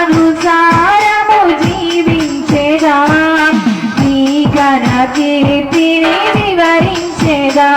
అనుసారము జీవించేదా? నీ ఘన కీర్తిని వివరించేదా?